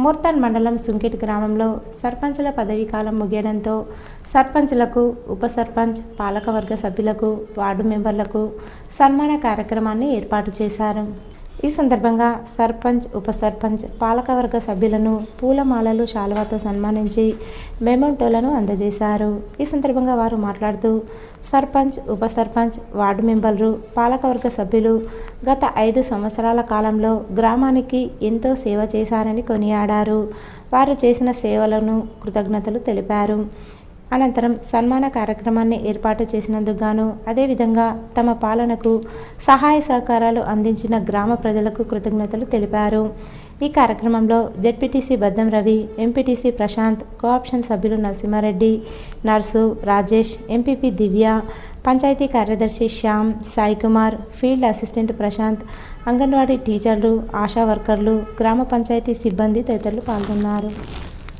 మూర్తాన్ మండలం సుంకిట్ గ్రామంలో సర్పంచ్ల పదవీ కాలం ముగియడంతో సర్పంచ్లకు ఉప సర్పంచ్ పాలకవర్గ సభ్యులకు వార్డు మెంబర్లకు సన్మాన కార్యక్రమాన్ని ఏర్పాటు చేశారు. ఈ సందర్భంగా సర్పంచ్ ఉప సర్పంచ్ పాలకవర్గ సభ్యులను పూలమాలలు శాలువాతో సన్మానించి మెమోటోలను అందజేశారు. ఈ సందర్భంగా వారు మాట్లాడుతూ సర్పంచ్ ఉప సర్పంచ్ వార్డు మెంబర్లు పాలకవర్గ సభ్యులు గత ఐదు సంవత్సరాల కాలంలో గ్రామానికి ఎంతో సేవ చేశారని కొనియాడారు. వారు చేసిన సేవలను కృతజ్ఞతలు తెలిపారు. అనంతరం సన్మాన కార్యక్రమాన్ని ఏర్పాటు చేసినందుకు గాను అదేవిధంగా తమ పాలనకు సహాయ సహకారాలు అందించిన గ్రామ ప్రజలకు కృతజ్ఞతలు తెలిపారు. ఈ కార్యక్రమంలో ZPTC Baddam Ravi MPTC Prashanth co-option సభ్యులు నరసింహారెడ్డి నర్సు రాజేష్ ఎంపీపీ దివ్య పంచాయతీ కార్యదర్శి శ్యామ్ సాయి కుమార్ ఫీల్డ్ అసిస్టెంట్ ప్రశాంత్ అంగన్వాడీ టీచర్లు ఆశా వర్కర్లు గ్రామ పంచాయతీ సిబ్బంది తదితరులు పాల్గొన్నారు.